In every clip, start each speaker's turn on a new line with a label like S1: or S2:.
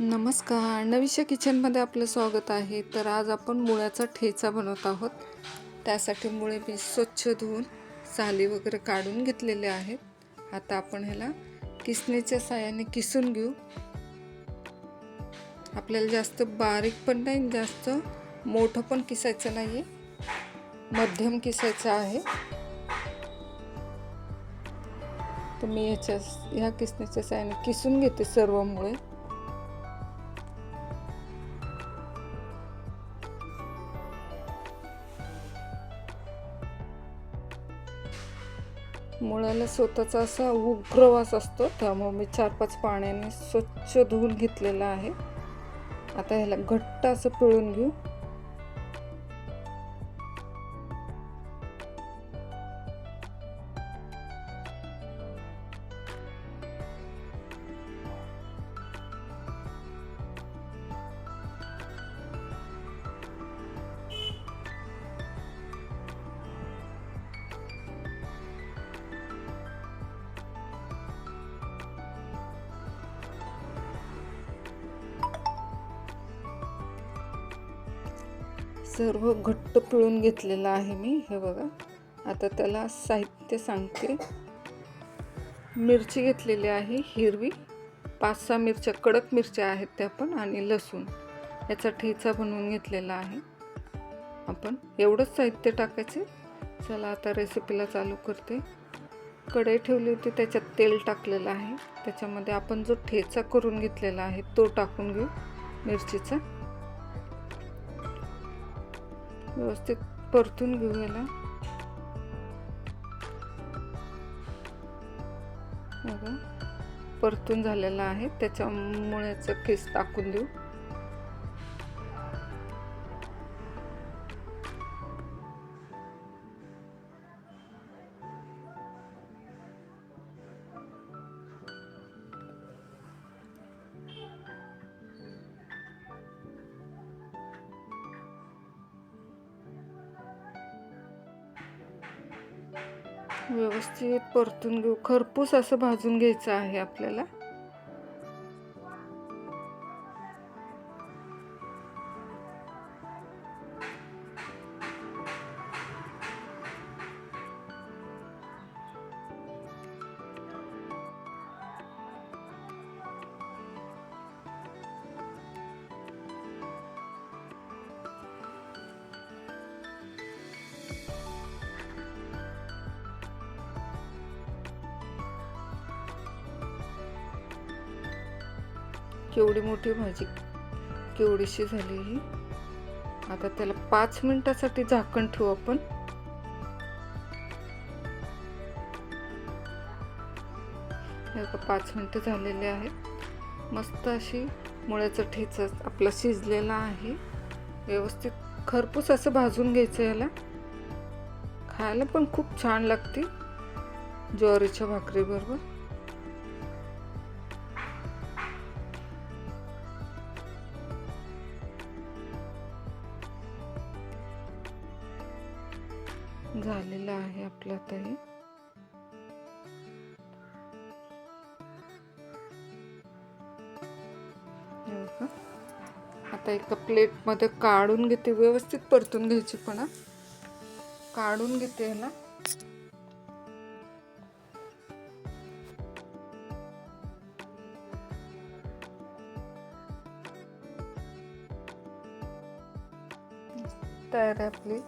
S1: नमस्कार. नविशा किचनमध्ये आपलं स्वागत आहे. तर आज आपण मुळ्याचा ठेचा बनवत आहोत. त्यासाठी मुळे मी स्वच्छ धुवून साली वगैरे काढून घेतलेले आहेत. आता आपण ह्याला किसणीच्या साहाय्याने किसून घेऊ. आपल्याला जास्त बारीक पण नाही जास्त मोठं पण किसायचं नाही मध्यम किसायचं आहे. तर मी ह्याच्या ह्या किसणीच्या साह्याने किसून घेते सर्व मुळे. मुळाला स्वतःचा असा उग्र वास असतो. त्यामुळे मी चार पाच पाण्याने स्वच्छ धुवून घेतलेला आहे. आता ह्याला घट्ट असं पिळून घेऊ. सर्व घट्ट पिळून घेतलेलं आहे मी हे बघा. आता त्याला साहित्य सांगते. मिरची घेतलेली आहे हिरवी. पाच सहा मिरच्या कडक मिरच्या आहेत त्या पण आणि लसूण. याचा ठेचा बनवून घेतलेला आहे. आपण एवढंच साहित्य टाकायचे. चला आता रेसिपीला चालू करते. कढई ठेवली होती त्याच्यात तेल टाकलेलं आहे. त्याच्यामध्ये आपण जो ठेचा करून घेतलेला आहे तो टाकून घेऊ मिरचीचा. व्यवस्थित परतून घेऊ याला बघा परतून झालेला आहे. त्याच्यामुळेच केस टाकून देऊ. व्यवस्थित परतून घेऊ. खरपूस असं भाजून घ्यायचं आहे आपल्याला. केवढी मोठी भाजी केवढीशी झाली ही. आता त्याला पाच मिनिटासाठी झाकण ठेवू आपण. पाच मिनटं झालेले आहेत. मस्त अशी मुळ्याचं ठेचा आपला शिजलेला आहे. व्यवस्थित खरपूस असं भाजून घ्यायचं याला. खायला पण खूप छान लागते. ज्वारीच्या भाकरीबरोबर. झालेलं आहे आपलं आता हे. आता एका प्लेटमध्ये काढून घेते व्यवस्थित परतून घ्यायची पण काढून घेते ह्याला. तयार आहे आपली.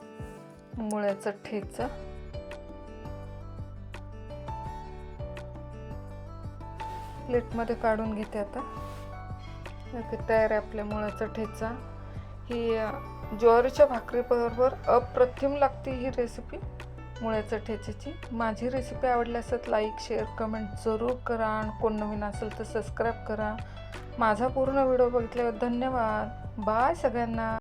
S1: मुळ्याचा ठेचा. प्लेटमध्ये काढून घेते आता. तयार आहे आपल्या मुळाचा ठेचा. ही ज्वारीच्या भाकरीबरोबर अप्रतिम लागते ही रेसिपी मुळ्याच्या ठेच्याची. माझी रेसिपी आवडली असत लाईक शेअर कमेंट जरूर करा. आणि कोण नवीन असेल तर सबस्क्राईब करा. माझा पूर्ण व्हिडिओ बघितल्यावर धन्यवाद. बाय सगळ्यांना.